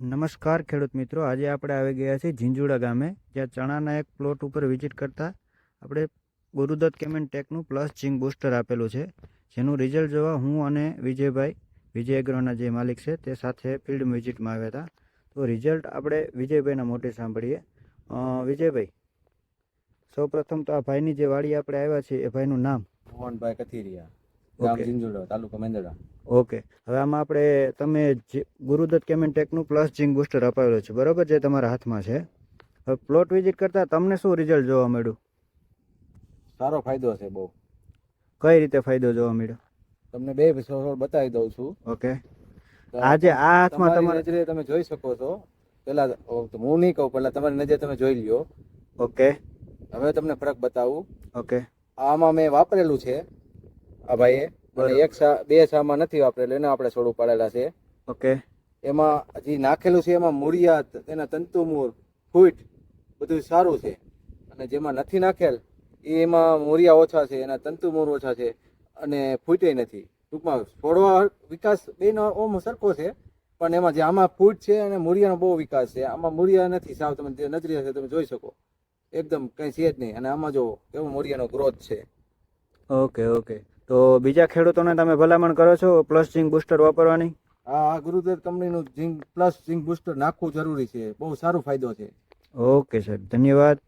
નમસ્કાર ખેડૂત મિત્રો, આજે આપણે આવી ગયા છીએ ઝીંઝુડા ગામે, જ્યાં ચણાના એક પ્લોટ ઉપર વિઝિટ કરતા આપણે ગુરુદત્ત કેમેન ટેકનું પ્લસ ચિંગ બૂસ્ટર આપેલું છે. જેનું રિઝલ્ટ જોવા હું અને વિજયભાઈ, વિજય એગ્રોના જે માલિક છે, તે સાથે ફિલ્ડ વિઝિટમાં આવ્યા હતા. તો રિઝલ્ટ આપણે વિજયભાઈના મોટે સાંભળીએ. વિજયભાઈ, સૌપ્રથમ તો આ ભાઈની જે વાડી આપણે આવ્યા છીએ, એ ભાઈનું નામ? મોહનભાઈ કથિરિયા. ગામ ઓકે. તાલુકો મેંદડા. ઓકે. હવે આમાં આપણે તમે જે ગુરુદત્ત કેમેન ટેકનું પ્લસ ઝીંક બુસ્ટર અપાવેલું છે બરાબર જે તમારા હાથમાં છે? હવે પ્લોટ વિઝિટ કરતાં તમને શું રિઝલ્ટ જોવા મળ્યું? સારો ફાયદો છે બહુ. કઈ રીતે ફાયદો જોવા મળ્યો? તમને બે છોડ બતાવી દઉં છું. ઓકે. આજે આ હાથમાં તમારી નજરે તમે જોઈ શકો છો. પેલા હું નહીં કહું પેલા તમારી નજરે તમે જોઈ લ્યો. ઓકે. હવે તમને ફરક બતાવું. ઓકે. આમાં મેં વાપરેલું છે. આ ભાઈએ. એક બે સામાં નથી વાપરેલું એને આપણે છોડ ઉપાડેલા છે. ઓકે. એમાં જે નાખેલું છે એમાં મૂળિયાત એના તંતુમૂળ ફૂટ બધું સારું છે. અને જેમાં નથી નાખેલ એમાં મૂળિયા ઓછા છે એના તંતુમૂળ ઓછા છે અને ફૂટે નથી. ટૂંકમાં છોડવા વિકાસ બેનો ઓમ સરખો છે પણ એમાં જે આમાં ફૂટ છે અને મૂળિયાનો બહુ વિકાસ છે. આમાં મૂળિયા નથી સાવ તમે જે નજરી હશે તમે જોઈ શકો. એકદમ કંઈ છે જ નહીં. અને આમાં જો એવો મૂળિયાનો ગ્રોથ છે. Okay okay. તો બીજા ખેડૂતોને તમે ભલામણ કરો છો પ્લસ ઝીંક બુસ્ટર વાપરવાની? આ ગુરુદેવ કંપનીનું ઝીંક પ્લસ ઝીંક બુસ્ટર નાખવું જરૂરી છે. બહુ સારો ફાયદો છે. ઓકે સાહેબ ધન્યવાદ.